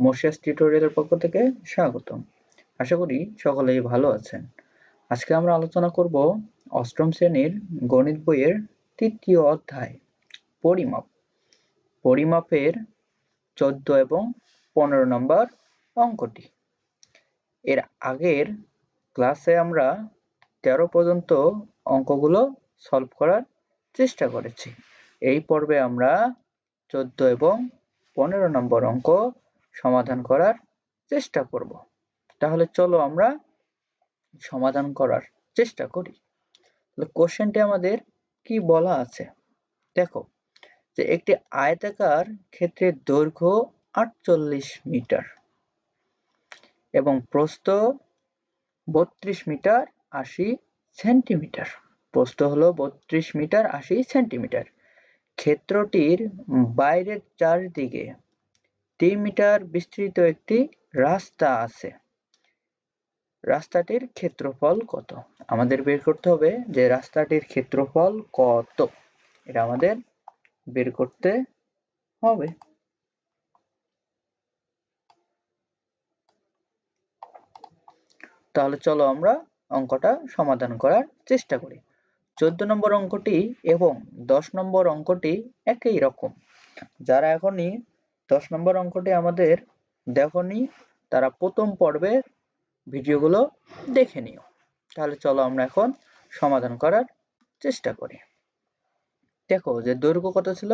মোশিয়াস টিউটোরিয়ালের পক্ষ থেকে স্বাগতম। আশা করি সকলেই ভালো আছেন। আজকে আমরা আলোচনা করব অষ্টম শ্রেণির গণিত বইয়ের তৃতীয় অধ্যায়, পরিমাপ। পরিমাপের চোদ্দ এবং পনেরো নম্বর অঙ্কটি। এর আগের ক্লাসে আমরা তেরো পর্যন্ত অঙ্কগুলো সলভ করার চেষ্টা করেছি। এই পর্বে আমরা চোদ্দ এবং পনেরো নম্বর অঙ্ক সমাধান করার চেষ্টা করব। তাহলে চলো আমরা সমাধান করার চেষ্টা করি। কোশ্চেনটি আমাদের কি বলা আছে? দেখো, যে একটি আয়তাকার ক্ষেত্রের দৈর্ঘ্য আটচল্লিশ মিটার এবং প্রস্থ বত্রিশ মিটার আশি সেন্টিমিটার। প্রস্থ হলো বত্রিশ মিটার আশি সেন্টিমিটার। ক্ষেত্রটির বাইরের চারদিকে তিন মিটার বিস্তৃত একটি রাস্তা আছে। রাস্তাটির ক্ষেত্রফল কত? আমাদের বের করতে হবে যে রাস্তাটির ক্ষেত্রফল কত। এটা আমাদের বের করতে হবে। তাহলে চলো আমরা অঙ্কটা সমাধান করার চেষ্টা করি। চোদ্দ নম্বর অঙ্কটি এবং দশ নম্বর অঙ্কটি একই রকম। যারা এখনই দশ নম্বর অঙ্কটি আমাদের দেখনি, তারা প্রথম পর্বের ভিডিওগুলো দেখে নিও। তাহলে চলো আমরা এখন সমাধান করার চেষ্টা করি। দেখো যে দৈর্ঘ্য কত ছিল?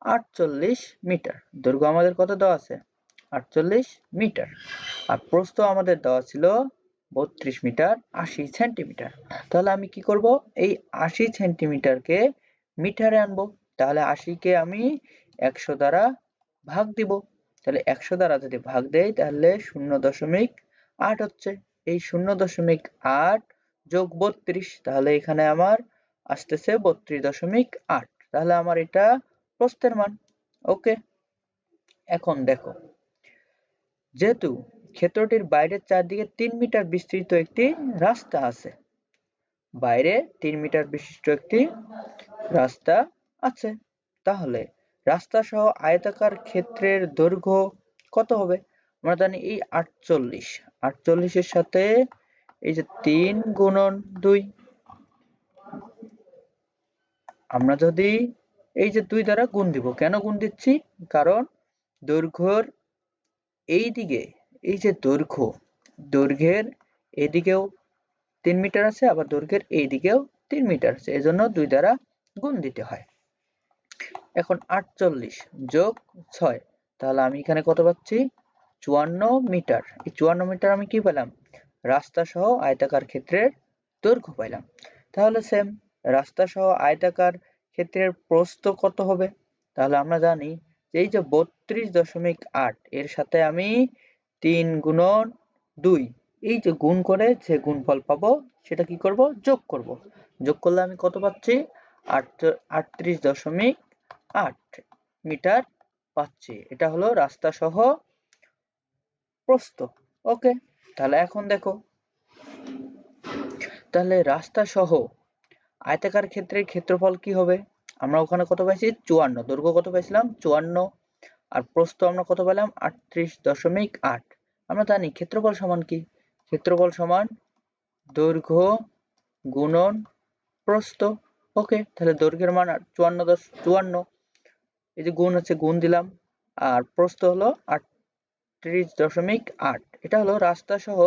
আটচল্লিশ মিটার। দৈর্ঘ্য আমাদের কত দেওয়া আছে? আটচল্লিশ মিটার। আর প্রস্থ আমাদের দেওয়া ছিল বত্রিশ মিটার আশি সেন্টিমিটার। তাহলে আমি কি করব? এই আশি সেন্টিমিটারকে মিটারে আনব। তাহলে আশিকে আমি একশো দ্বারা ভাগ দিব। তাহলে একশো দ্বারা যদি ভাগ দেই, তাহলে শূন্য দশমিক আট হচ্ছে। এই শূন্য দশমিক আট যোগ বত্রিশ, তাহলে এখানে আমার আসতেছে বত্রিশ দশমিক আট। তাহলে আমার এটা প্রস্থের মান। ওকে? এখন দেখো, যেহেতু ক্ষেত্রটির বাইরের চারদিকে তিন মিটার বিস্তৃত একটি রাস্তা আছে, বাইরে তিন মিটার বিশিষ্ট একটি রাস্তা আছে, তাহলে রাস্তা সহ আয়তাকার ক্ষেত্রের দৈর্ঘ্য কত হবে? আমরা জানি এই আটচল্লিশ। আটচল্লিশের সাথে এই যে তিন গুণন দুই। আমরা যদি এই যে দুই দ্বারা গুণ দিব, কেন গুণ দিচ্ছি? কারণ দৈর্ঘ্যর এই দিকে, এই যে দৈর্ঘ্য, দৈর্ঘ্যের এদিকেও তিন মিটার আছে, আবার দৈর্ঘ্যের এই দিকেও তিন মিটার আছে। এজন্য দুই দ্বারা গুণ দিতে হয়। এখন আটচল্লিশ যোগ ছয়। তাহলে আমি এখানে কত পাচ্ছি? চুয়ান্ন মিটার। এই চুয়ান্ন মিটার আমি কি পেলাম? রাস্তা সহ আয়তাকার ক্ষেত্রের দৈর্ঘ্য পাইলাম। তাহলে সেম রাস্তা সহ আয়তাকার ক্ষেত্রের প্রস্থ কত হবে? তাহলে আমরা জানি এই যে বত্রিশ দশমিক আট, এর সাথে আমি তিন গুণন দুই, এই যে গুণ করে যে গুণফল পাবো, সেটা কি করব? যোগ করব। যোগ করলে আমি কত পাচ্ছি? আটত্রিশ দশমিক আট মিটার পাচ্ছি। এটা হলো রাস্তা সহ প্রস্থ। ওকে, তাহলে এখন দেখো। তাহলে রাস্তা সহ আয়তাকার ক্ষেত্রের ক্ষেত্রফল কি হবে? আমরা ওখানে কত পাইছি? চুয়ান্ন। দৈর্ঘ্য কত পাইছিলাম? চুয়ান্ন। আর প্রস্থ আমরা কত পেলাম? আটত্রিশ দশমিক আট। আমরা জানি ক্ষেত্রফল সমান কি? ক্ষেত্রফল সমান দৈর্ঘ্য গুণন প্রস্থ। ওকে, তাহলে দৈর্ঘ্যের মান চুয়ান্ন দশ চুয়ান্ন। এই যে গুণ হচ্ছে গুণ দিলাম, আর প্রস্থ হলো আটত্রিশ দশমিক আট। এটা হলো রাস্তা সহ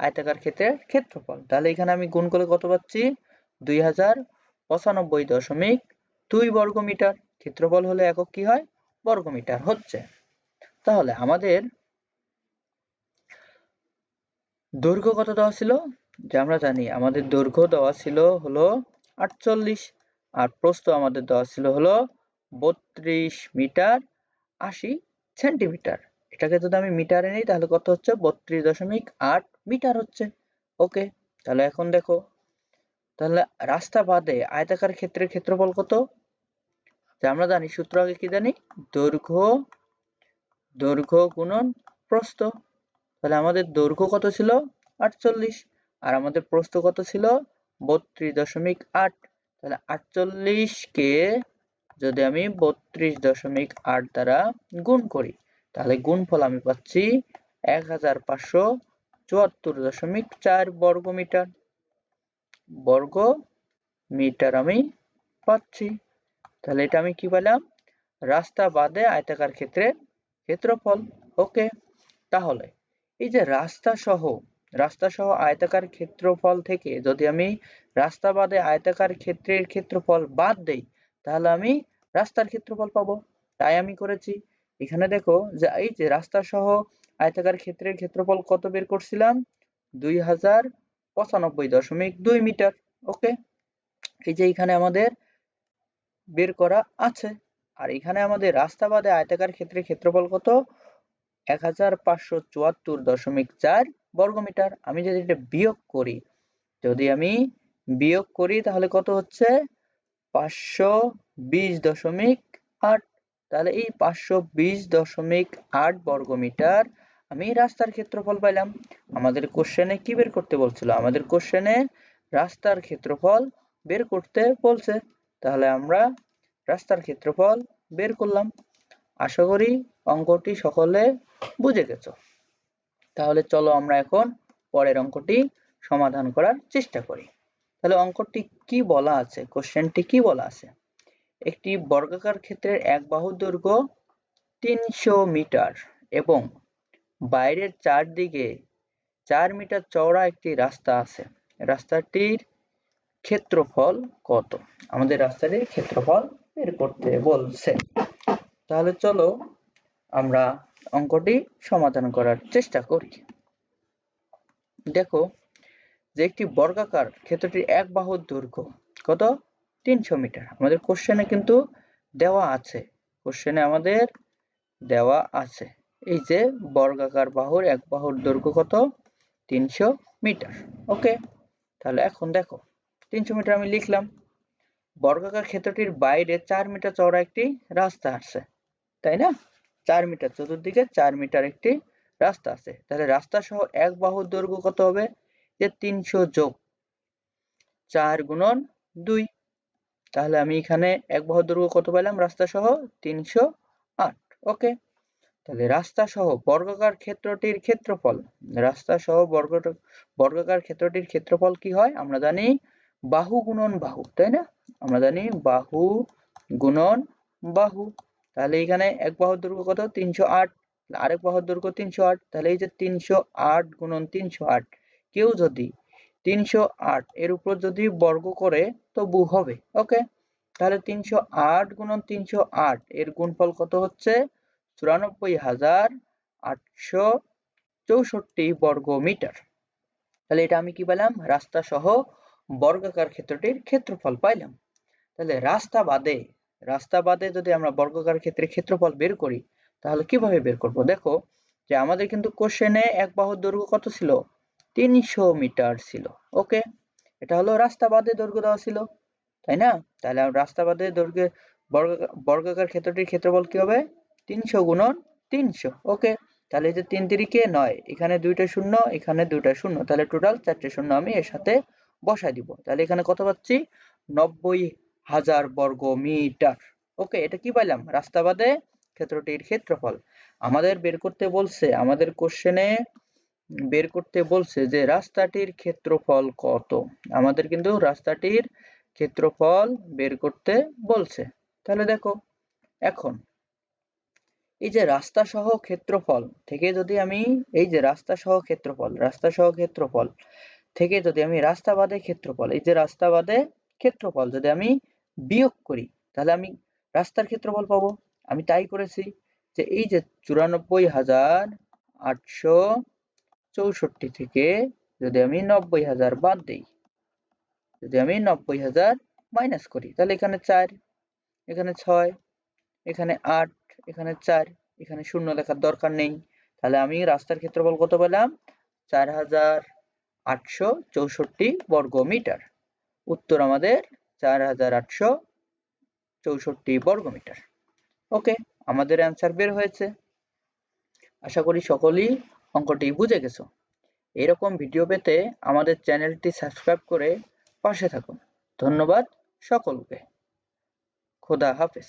আয়তাকার ক্ষেত্রের ক্ষেত্রফল। তাহলে এখানে আমি গুণ করে কত পাচ্ছি? দুই হাজার পঁচানব্বই দশমিক দুই বর্গ মিটার ক্ষেত্রফল হলে একক কি হয়? বর্গ মিটার হচ্ছে। তাহলে আমাদের দৈর্ঘ্য কত দেওয়া ছিল? যে আমরা জানি আমাদের দৈর্ঘ্য দেওয়া ছিল হলো আটচল্লিশ, আর প্রস্থ আমাদের দেওয়া ছিল হলো বত্রিশ মিটার আশি সেন্টিমিটার। এটাকে যদি আমি মিটারে নিই, তাহলে কত হচ্ছে? বত্রিশ দশমিক আট মিটার হচ্ছে। ওকে, তাহলে এখন দেখো। তাহলে রাস্তা বাদে আয়তাকার ক্ষেত্রের ক্ষেত্রফল কত? যে আমরা জানি, সূত্র আগে কি জানি? দৈর্ঘ্য দৈর্ঘ্য গুণন প্রস্থ। তাহলে আমাদের দৈর্ঘ্য কত ছিল? আটচল্লিশ। আর আমাদের প্রস্থ কত ছিল? বত্রিশ দশমিক আট। তাহলে আটচল্লিশকে যদি আমি বত্রিশ দশমিক আট দ্বারা গুণ করি, তাহলে গুণফল আমি পাচ্ছি এক হাজার পাঁচশো চুয়াত্তর দশমিক চার বর্গ মিটার বর্গ মিটার আমি পাচ্ছি। তাহলে এটা আমি কি পেলাম? রাস্তা বাদে আয়তাকার ক্ষেত্রে ক্ষেত্রফল। ওকে, তাহলে এই যে রাস্তা সহ রাস্তা সহ আয়তাকার ক্ষেত্রফল থেকে যদি আমি রাস্তা বাদে আয়তাকার ক্ষেত্রের ক্ষেত্রফল বাদ দেই, তাহলে আমি রাস্তার ক্ষেত্রফল পাবো। তাই আমি করেছি। এখানে দেখো যে এই যে রাস্তা সহ আয়তাকার ক্ষেত্রের ক্ষেত্রফল কত বের করছিলাম? দুই হাজার পঁচানব্বই দশমিক দুই মিটার, ওকে? এই যে এখানে আমাদের বের করা আছে। আর এখানে আমাদের রাস্তা বাদে আয়তাকার ক্ষেত্রের ক্ষেত্রফল কত? এক হাজার পাঁচশো চুয়াত্তর দশমিক চার বর্গমিটার আমি যদি এটা বিয়োগ করি, যদি আমি বিয়োগ করি তাহলে কত হচ্ছে? পাঁচশো বিশ দশমিক আট। তাহলে এই পাঁচশো বিশ দশমিক আট বর্গমিটার আমি রাস্তার ক্ষেত্রফল পাইলাম। আমাদের কোশ্চেনে কি বের করতে বলছিল? আমাদের কোশ্চেনে রাস্তার ক্ষেত্রফল বের করতে বলছে। তাহলে আমরা রাস্তার ক্ষেত্রফল বের করলাম। আশা করি অঙ্কটি সকলে বুঝে গেছ। তাহলে চলো আমরা এখন পরের অঙ্কটি সমাধান করার চেষ্টা করি। তাহলে অঙ্কটি কি বলা আছে? কোশ্চেনটি কি বলা আছে? একটি বর্গাকার ক্ষেত্রের এক বাহু দৈর্ঘ্য তিনশো মিটার এবং বাইরের চারদিকে চার মিটার চওড়া একটি রাস্তা আছে। রাস্তাটির ক্ষেত্রফল কত? আমাদের রাস্তাটির ক্ষেত্রফল বের করতে বলছে। তাহলে চলো আমরা অঙ্কটি সমাধান করার চেষ্টা করি। দেখো যে একটি বর্গাকার ক্ষেত্রটির এক বাহুর দৈর্ঘ্য কত? তিনশো মিটার। আমাদের কোশ্চেনে কিন্তু দেওয়া আছে। কোশ্চেনে আমাদের দেওয়া আছে। এই যে বর্গাকার বাহুর এক বাহুর দৈর্ঘ্য কত? তিনশো মিটার। ওকে তাহলে এখন দেখো, তিনশো মিটার আমি লিখলাম। বর্গাকার ক্ষেত্রটির বাইরে চার মিটার চওড়া একটি রাস্তা আছে, তাই না? চার মিটার, চতুর্দিকে চার মিটার একটি রাস্তা আছে। তাহলে রাস্তা সহ এক বাহুর দৈর্ঘ্য কত হবে? যে তিনশো যোগ চার গুণন দুই। তাহলে আমি এখানে এক বাহুর দৈর্ঘ্য কত পেলাম? রাস্তা সহ তিনশো আট। ওকে। তাহলে রাস্তা সহ বর্গাকার ক্ষেত্রটির ক্ষেত্রফল রাস্তা সহ বর্গ বর্গাকার ক্ষেত্রটির ক্ষেত্রফল কি হয়? আমরা জানি বাহু গুণন বাহু, তাই না? আমরা জানি বাহু গুণন বাহু। তাহলে এখানে এক বাহুর দৈর্ঘ্য কত? তিনশো আট। আরেক বাহুর দৈর্ঘ্য তিনশো আট। তাহলে এই যে তিনশো আট গুণন তিনশো আট, কেউ যদি তিনশো আট। এর উপর যদি বর্গ করে, তবু হবে। ওকে? তাহলে তিনশো আট গুণন তিনশো আট, এর গুণফল কত হচ্ছে? চুরানব্বই হাজার আটশো চৌষট্টি বর্গ মিটার। তাহলে এটা আমি কি পেলাম? রাস্তা সহ বর্গাকার ক্ষেত্রটির ক্ষেত্রফল পাইলাম। তাহলে রাস্তা বাদে রাস্তা বাদে যদি আমরা বর্গাকার ক্ষেত্রে ক্ষেত্রফল বের করি, তাহলে কীভাবে বের করব? দেখো যে আমাদের কিন্তু কোশ্চেনে এক বাহুর দৈর্ঘ্য কত ছিল? তিনশো মিটার ছিল, ওকে? এটা হলো রাস্তা বাদে দৈর্ঘ্য দেওয়া ছিল, তাই না? তাহলে রাস্তা বাদে দৈর্ঘ্যে বর্গাকার ক্ষেত্রটির ক্ষেত্রফল কি হবে? তিনশো গুণন তিনশো, ওকে? তাহলে যে তিন তিরিকে নয়, এখানে দুইটা শূন্য, এখানে দুইটা শূন্য, তাহলে টোটাল চারটে শূন্য আমি এর সাথে বসাই দিব। তাহলে এখানে কত পাচ্ছি? নব্বই হাজার বর্গ মিটার, ওকে? এটা কি পাইলাম? রাস্তা বাদে ক্ষেত্রটির ক্ষেত্রফল। আমাদের বের করতে বলছে, আমাদের কোশ্চেনে বের করতে বলছে যে, রাস্তাটির ক্ষেত্রফল কত? আমাদের কিন্তু রাস্তাটির ক্ষেত্রফল বের করতে বলছে। তাহলে দেখো, এখন এই যে রাস্তা সহ ক্ষেত্রফল থেকে যদি আমি, এই যে রাস্তা সহ ক্ষেত্রফল, রাস্তা সহ ক্ষেত্রফল থেকে যদি আমি রাস্তা বাদে ক্ষেত্রফল, এই যে রাস্তা বাদে ক্ষেত্রফল যদি আমি বিয়োগ করি, তাহলে আমি রাস্তার ক্ষেত্রফল পাবো। আমি তাই করেছি যে, এই যে চুরানব্বই হাজার আটশো চৌষট্টি থেকে যদি আমি নব্বই হাজার বাদ দিই, যদি আমি নব্বই হাজার মাইনাস করি, তাহলে এখানে চার, এখানে ছয়, এখানে আট, এখানে চার, এখানে শূন্য লেখার দরকার নেই। তাহলে আমি রাস্তার ক্ষেত্রফল কত পেলাম? চার হাজার আটশো চৌষট্টি বর্গ মিটার। উত্তর আমাদের চার হাজার আটশো চৌষট্টি বর্গ মিটার। ওকে, আমাদের অ্যান্সার বের হয়েছে। আশা করি সকলেই অঙ্কটি বুঝে গেছো? এরকম ভিডিও পেতে আমাদের চ্যানেলটি সাবস্ক্রাইব করে পাশে থাকুন। ধন্যবাদ সকলকে। খোদা হাফেজ।